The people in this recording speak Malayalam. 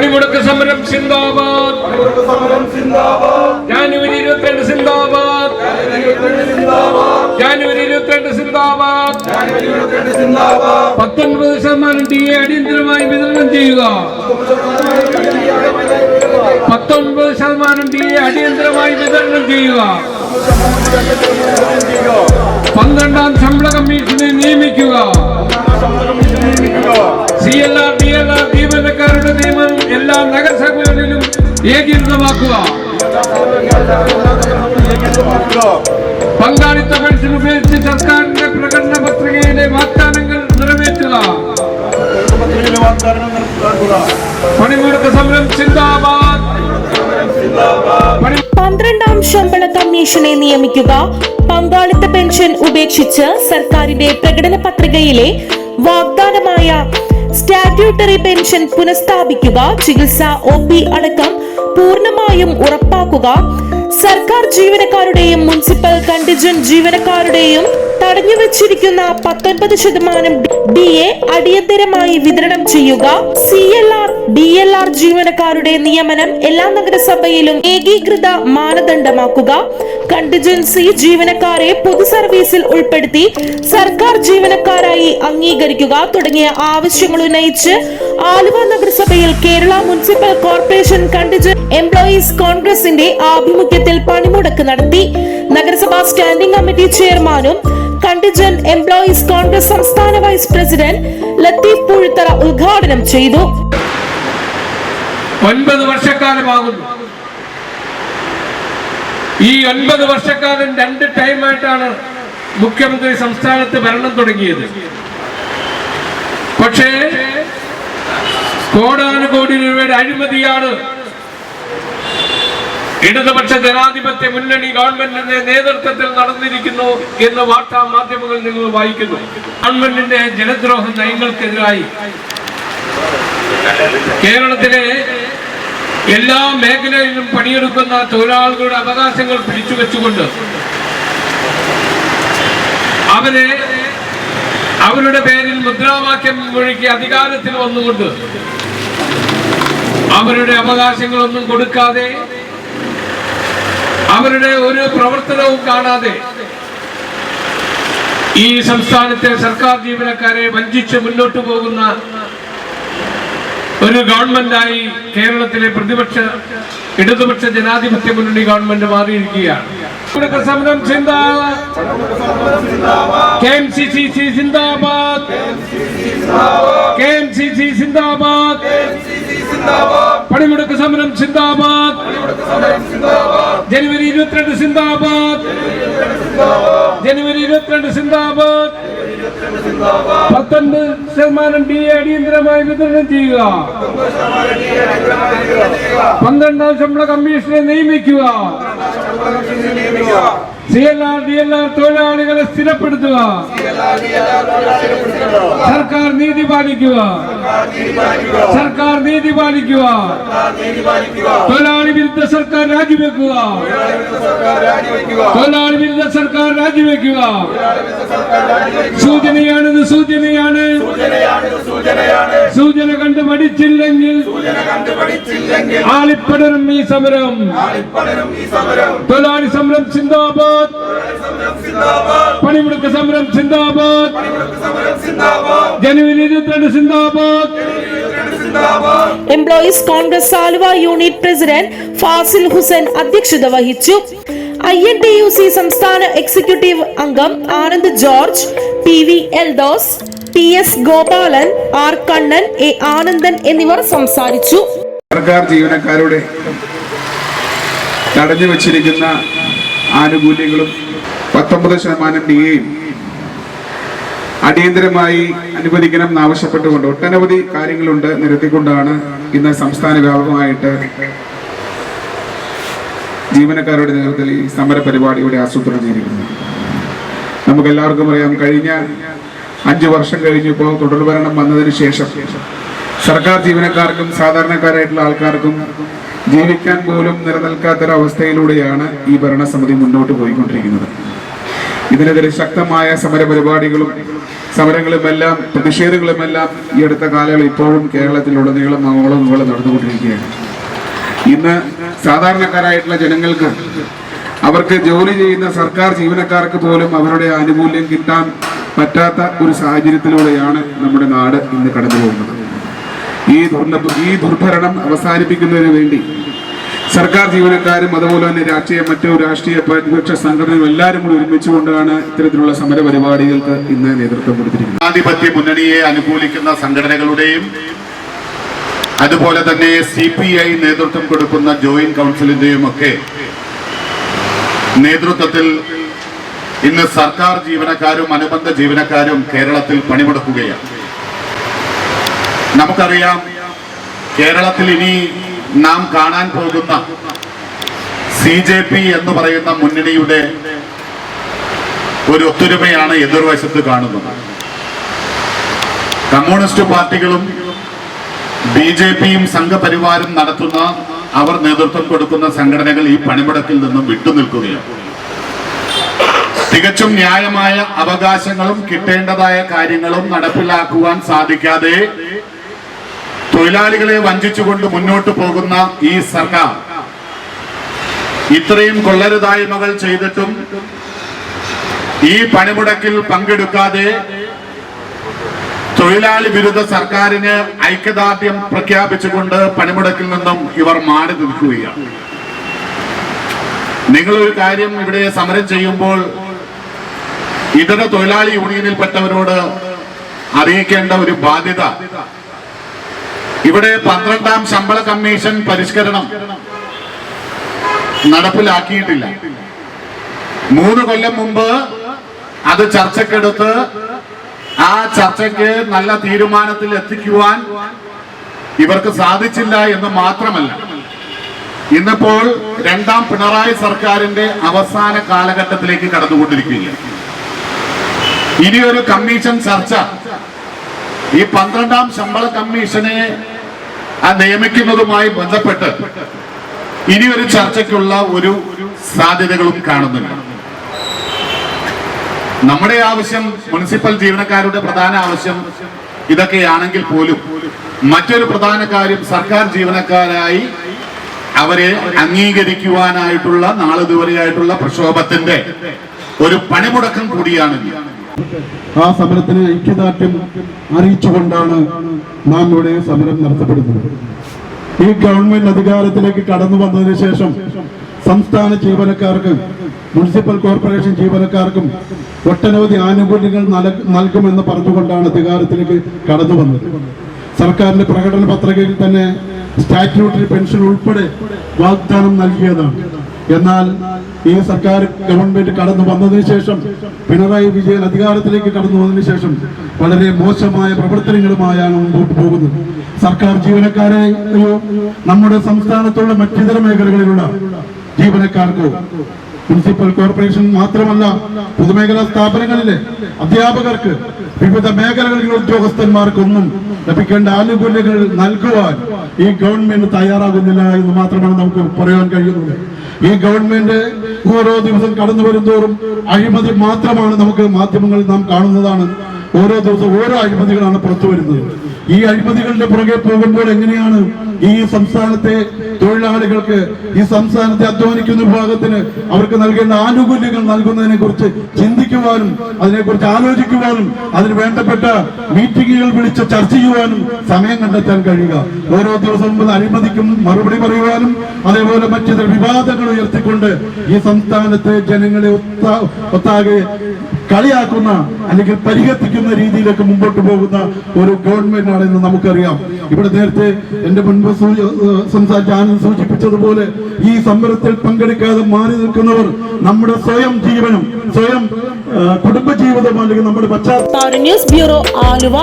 പണിമുടക്ക് സമരം സിന്ദാബാദ്. ജാനുവരി ഇരുപത്തിരണ്ട് സിന്ദാബാദ്. ജാനുവരി ഇരുപത്തിരണ്ട് സിന്ദാബാദ്. പത്തൊൻപത് ശതമാനം ഡി എ അടിയന്തരമായി വിതരണം ചെയ്യുക. പത്തൊൻപത് ശതമാനം ഡി എ അടിയന്തരമായി വിതരണം ചെയ്യുക. പന്ത്രണ്ടാം ശമ്പള കമ്മീഷനെ നിയമിക്കുക. C L R D L ജീവനക്കാരുടെ നിയമം എല്ലാ നഗരസഭകളിലും ഏകീകൃതമാക്കുക. പങ്കാളിത്ത പെൻഷൻ ഉപയോഗിച്ച് സർക്കാരിന്റെ പ്രകടന പത്രികയിലെ വാഗ്ദാനങ്ങൾ നിറവേറ്റുക. പണിമുടക്ക് സമരം ചിന്താബാദ്. പന്ത്രണ്ടാം ശമ്പള കമ്മീഷനെ നിയമിക്കുക. പങ്കാളിത്ത പെൻഷൻ ഉപേക്ഷിച്ച് സർക്കാരിന്റെ പ്രകടന പത്രികയിലെ വാഗ്ദാനമായ സ്റ്റാറ്റ്യൂട്ടറി പെൻഷൻ പുനഃസ്ഥാപിക്കുക ചികിത്സ ഒ പി അടക്കം പൂർണമായും ഉറപ്പാക്കുക. സർക്കാർ ജീവനക്കാരുടെയും മുനിസിപ്പൽ കണ്ടിജന്റ് ജീവനക്കാരുടെയും തടഞ്ഞുവച്ചിരിക്കുന്ന പത്തൊൻപത് ശതമാനം ഡി എ അടിയന്തരമായി വിതരണം ചെയ്യുക. C L R D L R ജീവനക്കാരുടെ നിയമനം എല്ലാ നഗരസഭയിലും ഏകീകൃത മാനദണ്ഡമാക്കുക. കണ്ടിജൻസി ജീവനക്കാരെ പൊതു സർവീസിൽ ഉൾപ്പെടുത്തി സർക്കാർ ജീവനക്കാരായി അംഗീകരിക്കുക തുടങ്ങിയ ആവശ്യങ്ങൾ ഉന്നയിച്ച് ആലുവ നഗരസഭയിൽ Kerala municipal corporation contingent employees കോൺഗ്രസിന്റെ ആഭിമുഖ്യത്തിൽ പണിമുടക്ക് നടത്തി. നഗരസഭാ സ്റ്റാൻഡിംഗ് കമ്മിറ്റി ചെയർമാനും കണ്ടിജന്റ് എംപ്ലോയീസ് കോൺഗ്രസ് സംസ്ഥാന വൈസ് പ്രസിഡന്റ് ലത്തീഫ് പൂഴിത്തറ ഉദ്ഘാടനം ചെയ്തു. ഒൻപത് വർഷക്കാലമാകുന്നു. ഈ ഒൻപത് വർഷക്കാലം രണ്ട് ടൈമായിട്ടാണ് മുഖ്യമന്ത്രി സംസ്ഥാനത്ത് ഭരണം തുടങ്ങിയത്. പക്ഷേ കോടാനുകോടി രൂപയുടെ അഴിമതിയാണ് ഇടതുപക്ഷ ജനാധിപത്യ മുന്നണി ഗവൺമെന്റിന്റെ നേതൃത്വത്തിൽ നടന്നിരിക്കുന്നു എന്ന് വാർത്താ മാധ്യമങ്ങളിൽ നിങ്ങൾ വായിക്കുന്നു. ഗവൺമെന്റിന്റെ ജനദ്രോഹ നയങ്ങൾക്കെതിരായി. കേരളത്തിലെ എല്ലാ മേഖലയിലും പണിയെടുക്കുന്ന തൊഴിലാളികളുടെ അവകാശങ്ങൾ പിടിച്ചു വെച്ചുകൊണ്ട് അവരെ അവരുടെ പേരിൽ മുദ്രാവാക്യം മുഴുക്കി അധികാരത്തിൽ വന്നുകൊണ്ട് അവരുടെ അവകാശങ്ങളൊന്നും കൊടുക്കാതെ അവരുടെ ഒരു പ്രവർത്തനവും കാണാതെ ഈ സംസ്ഥാനത്തെ സർക്കാർ ജീവനക്കാരെ വഞ്ചിച്ച് മുന്നോട്ടു പോകുന്ന ഒരു ഗവൺമെന്റായി കേരളത്തിലെ പ്രതിപക്ഷ ഇടതുപക്ഷ ജനാധിപത്യ മുന്നണി ഗവൺമെന്റ് മാറിയിരിക്കുകയാണ്. സമരം ചിന്താബാദ് കെ പണിമുടക്ക് സമരം സിന്ദാബാദ്. ജനുവരി ഇരുപത്തിരണ്ട് സിന്ദാബാദ്. ജനുവരി ഇരുപത്തിരണ്ട് സിന്ദാബാദ്. പത്തൊൻപത് ശതമാനം ഡി എ അടിയന്തരമായി വിതരണം ചെയ്യുക. പന്ത്രണ്ടാം ശമ്പള കമ്മീഷനെ നിയമിക്കുക. തൊഴിലാളികളെ സ്ഥിരപ്പെടുത്തുക. സർക്കാർ നീതി പാലിക്കുക. സർക്കാർ നീതി പാലിക്കുക. തൊഴിലാളി വിരുദ്ധ സർക്കാർ രാജിവെക്കുക. തൊഴിലാളി വിരുദ്ധ സർക്കാർ രാജിവെക്കുക. സൂചനയാണിത് സൂചനയാണ്. സൂചന കണ്ട് മടിച്ചില്ലെങ്കിൽ ആളിപ്പടരും ഈ സമരം. തൊഴിലാളി സമരം സിന്ദാബാദ്. പണിമുടക്ക് സമരം സിന്ദാബാദ്. ജനുവരി ഇരുപത്തിരണ്ട് സിന്ദാബാദ്. Employees Congress Aluva unit president Fazil Hussain അധ്യക്ഷത വഹിച്ചു. I N T U C സംസ്ഥാന എക്സിക്യൂട്ടീവ് അംഗം Anand George P V Eldhose T S Gopalan R Kannan A Anandan എന്നിവർ സംസാരിച്ചു. സർക്കാർ ജീവനക്കാരുടെ തടഞ്ഞു വച്ചിരിക്കുന്ന ആനുകൂല്യങ്ങളും പത്തൊമ്പത് ശതമാനം ഡിഎയും അടിയന്തരമായി അനുവദിക്കണം എന്നാവശ്യപ്പെട്ടുകൊണ്ട് ഒട്ടനവധി കാര്യങ്ങളുണ്ട് നിരത്തിക്കൊണ്ടാണ് ഇന്ന് സംസ്ഥാന വ്യാപകമായിട്ട് ജീവനക്കാരുടെ നേതൃത്വത്തിൽ ഈ സമര പരിപാടിയുടെ ആസൂത്രണം ചെയ്തിരിക്കുന്നത്. നമുക്ക് എല്ലാവർക്കും അറിയാം കഴിഞ്ഞ അഞ്ചു വർഷം കഴിഞ്ഞപ്പോൾ തുടർഭരണം വന്നതിന് ശേഷം സർക്കാർ ജീവനക്കാർക്കും സാധാരണക്കാരായിട്ടുള്ള ആൾക്കാർക്കും ജീവിക്കാൻ പോലും നിലനിൽക്കാത്തൊരവസ്ഥയിലൂടെയാണ് ഈ ഭരണസമിതി മുന്നോട്ട് പോയിക്കൊണ്ടിരിക്കുന്നത്. ഇതിനെതിരെ ശക്തമായ സമര പരിപാടികളും സമരങ്ങളുമെല്ലാം പ്രതിഷേധങ്ങളുമെല്ലാം ഈ അടുത്ത കാലങ്ങളിൽ ഇപ്പോഴും കേരളത്തിലുടനീളം അങ്ങോളം ഇങ്ങോളം നടന്നുകൊണ്ടിരിക്കുകയാണ്. ഇന്ന് സാധാരണക്കാരായിട്ടുള്ള ജനങ്ങൾക്ക് അവർക്ക് ജോലി ചെയ്യുന്ന സർക്കാർ ജീവനക്കാർക്ക് പോലും അവരുടെ ആനുകൂല്യം കിട്ടാൻ പറ്റാത്ത ഒരു സാഹചര്യത്തിലൂടെയാണ് നമ്മുടെ നാട് ഇന്ന് കടന്നു പോകുന്നത് ഈ ദുർന ഈ ദുർഭരണം അവസാനിപ്പിക്കുന്നതിന് വേണ്ടി സർക്കാർ ജീവനക്കാരും അതുപോലെ തന്നെ രാഷ്ട്രീയ മറ്റു രാഷ്ട്രീയ പ്രതിപക്ഷ സംഘടനകളും എല്ലാവരും കൂടി ഒരുമിച്ചുകൊണ്ടാണ് ഇത്തരത്തിലുള്ള സമര പരിപാടികൾക്ക് ഇന്ന് നേതൃത്വം കൊടുത്തിരിക്കുന്നത്. ജനാധിപത്യ മുന്നണിയെ അനുകൂലിക്കുന്ന സംഘടനകളുടെയും അതുപോലെ തന്നെ സി പി ഐ നേതൃത്വം കൊടുക്കുന്ന ജോയിന്റ് കൗൺസിലിന്റെയും ഒക്കെ നേതൃത്വത്തിൽ ഇന്ന് സർക്കാർ ജീവനക്കാരും അനുബന്ധ ജീവനക്കാരും കേരളത്തിൽ പണിമുടക്കുകയാണ്. നമുക്കറിയാം കേരളത്തിൽ ഇനി നാം കാണാൻ പോകുന്ന സി ജെ പി എന്ന് പറയുന്ന മുന്നണിയുടെ ഒരു ഒത്തൊരുമയാണ് എതിർവശത്ത് കാണുന്നത്. കമ്മ്യൂണിസ്റ്റ് പാർട്ടികളും ബി ജെ പിയും സംഘപരിവാരും നടത്തുന്ന അവർ നേതൃത്വം കൊടുക്കുന്ന സംഘടനകൾ ഈ പണിമുടക്കിൽ നിന്നും വിട്ടുനിൽക്കുകയാണ് തികച്ചും ന്യായമായ അവകാശങ്ങളും കിട്ടേണ്ടതായ കാര്യങ്ങളും നടപ്പിലാക്കുവാൻ സാധിക്കാതെ തൊഴിലാളികളെ വഞ്ചിച്ചുകൊണ്ട് മുന്നോട്ട് പോകുന്ന ഈ സർക്കാർ ഇത്രയും കൊള്ളരുതായ്മകൾ ചെയ്തിട്ടും ഈ പണിമുടക്കിൽ പങ്കെടുക്കാതെ തൊഴിലാളി വിരുദ്ധ സർക്കാരിന് ഐക്യദാർഢ്യം പ്രഖ്യാപിച്ചുകൊണ്ട് പണിമുടക്കിൽ നിന്നും ഇവർ മാറി നിൽക്കുകയാണ്. നിങ്ങളൊരു കാര്യം ഇവിടെ സമരം ചെയ്യുമ്പോൾ ഇതര തൊഴിലാളി യൂണിയനിൽപ്പെട്ടവരോട് അറിയിക്കേണ്ട ഒരു ബാധ്യത ഇവിടെ പന്ത്രണ്ടാം ശമ്പള കമ്മീഷൻ പരിഷ്കരണം നടപ്പിലാക്കിയിട്ടില്ല. മൂന്ന് കൊല്ലം മുമ്പ് അത് ചർച്ചക്കെടുത്ത് ആ ചർച്ചയ്ക്ക് നല്ല തീരുമാനത്തിൽ എത്തിക്കുവാൻ ഇവർക്ക് സാധിച്ചില്ല എന്ന് മാത്രമല്ല ഇന്നിപ്പോൾ രണ്ടാം പിണറായി സർക്കാരിന്റെ അവസാന കാലഘട്ടത്തിലേക്ക് കടന്നുകൊണ്ടിരിക്കുകയാണ്. ഇനിയൊരു കമ്മീഷൻ ചർച്ച. ഈ പന്ത്രണ്ടാം ശമ്പള കമ്മീഷനെ ആ നിയമിക്കുന്നതുമായി ബന്ധപ്പെട്ട് ഇനി ഒരു ചർച്ചയ്ക്കുള്ള ഒരു സാധ്യതകളും കാണുന്നുണ്ട് നമ്മുടെ ആവശ്യം മുനിസിപ്പൽ ജീവനക്കാരുടെ പ്രധാന ആവശ്യം ഇതൊക്കെയാണെങ്കിൽ പോലും മറ്റൊരു പ്രധാന കാര്യം സർക്കാർ ജീവനക്കാരായി അവരെ അംഗീകരിക്കുവാനായിട്ടുള്ള നാളിതുവരെയായിട്ടുള്ള പ്രക്ഷോഭത്തിന്റെ ഒരു പണിമുടക്കം കൂടിയാണ്. ആ സമരത്തിന് ഐക്യദാർഢ്യം അറിയിച്ചുകൊണ്ടാണ് നാം ഇവിടെ സമരം നടത്തപ്പെടുന്നത്. ഈ ഗവൺമെന്റ് അധികാരത്തിലേക്ക് കടന്നു വന്നതിന് ശേഷം സംസ്ഥാന ജീവനക്കാർക്ക് മുനിസിപ്പൽ കോർപ്പറേഷൻ ജീവനക്കാർക്കും ഒട്ടനവധി ആനുകൂല്യങ്ങൾ നൽകുമെന്ന് പറഞ്ഞുകൊണ്ടാണ് അധികാരത്തിലേക്ക് കടന്നു വന്നത്. സർക്കാരിന്റെ പ്രകടന പത്രികയിൽ തന്നെ സ്റ്റാറ്റ്യൂട്ടറി പെൻഷൻ ഉൾപ്പെടെ വാഗ്ദാനം നൽകിയതാണ്. എന്നാൽ ഈ സർക്കാർ ഗവൺമെന്റ് കടന്നു വന്നതിന് ശേഷം പിണറായി വിജയൻ അധികാരത്തിലേക്ക് കടന്നു വന്നതിന് ശേഷം വളരെ മോശമായ പ്രവർത്തനങ്ങളുമായാണ് മുമ്പോട്ട് പോകുന്നത്. സർക്കാർ ജീവനക്കാരെയോ നമ്മുടെ സംസ്ഥാനത്തുള്ള മറ്റിതര മേഖലകളിലുള്ള ജീവനക്കാർക്കോ മുനിസിപ്പൽ കോർപ്പറേഷൻ മാത്രമല്ല പൊതുമേഖലാ സ്ഥാപനങ്ങളിലെ അധ്യാപകർക്ക് വിവിധ മേഖലകളിലെ ഉദ്യോഗസ്ഥന്മാർക്കൊന്നും ലഭിക്കേണ്ട ആനുകൂല്യങ്ങൾ നൽകുവാൻ ഈ ഗവൺമെന്റ് തയ്യാറാകുന്നില്ല എന്ന് മാത്രമാണ് നമുക്ക് പറയാൻ കഴിയുന്നത്. ഈ ഗവൺമെന്റ് ഓരോ ദിവസം കടന്നു വരുന്തോറും അഴിമതി മാത്രമാണ് നമുക്ക് മാധ്യമങ്ങളിൽ നാം കാണുന്നതാണ്. ഓരോ ദിവസവും ഓരോ അഴിമതികളാണ് പുറത്തു വരുന്നത്. ഈ അഴിമതികളുടെ പുറകെ പോകുമ്പോൾ എങ്ങനെയാണ് ഈ സംസ്ഥാനത്തെ തൊഴിലാളികൾക്ക് ഈ സംസ്ഥാനത്തെ അധ്വാനിക്കുന്ന വിഭാഗത്തിന് അവർക്ക് നൽകേണ്ട ആനുകൂല്യങ്ങൾ നൽകുന്നതിനെ കുറിച്ച് ചിന്തിക്കുവാനും അതിനെക്കുറിച്ച് ആലോചിക്കുവാനും അതിന് വേണ്ടപ്പെട്ട മീറ്റിംഗുകൾ വിളിച്ച് ചർച്ച ചെയ്യുവാനും സമയം കണ്ടെത്താൻ കഴിയുക. ഓരോ ദിവസവും അഴിമതിക്കും മറുപടി പറയുവാനും അതേപോലെ മറ്റു വിവാദങ്ങൾ ഉയർത്തിക്കൊണ്ട് ഈ സംസ്ഥാനത്തെ ജനങ്ങളെ ഒത്താ ഒത്താകെ കളിയാക്കുന്ന അല്ലെങ്കിൽ പരിഹസിക്കുന്ന രീതിയിലേക്ക് മുമ്പോട്ട് പോകുന്ന ഒരു ഗവൺമെന്റ് ആണെന്ന് നമുക്കറിയാം. ഇവിടെ നേരത്തെ എന്റെ മുൻപ് സംസാരിച്ച ആനന്ദ് സൂചിപ്പിച്ചതുപോലെ ഈ സമരത്തിൽ പങ്കെടുക്കാതെ മാറി നിൽക്കുന്നവർ നമ്മുടെ സ്വയം ജീവനും സ്വയം കുടുംബ കുടുംബജീവിതം അല്ലെങ്കിൽ നമ്മുടെ പശ്ചാത്തലം ന്യൂസ് ബ്യൂറോ ആലുവ.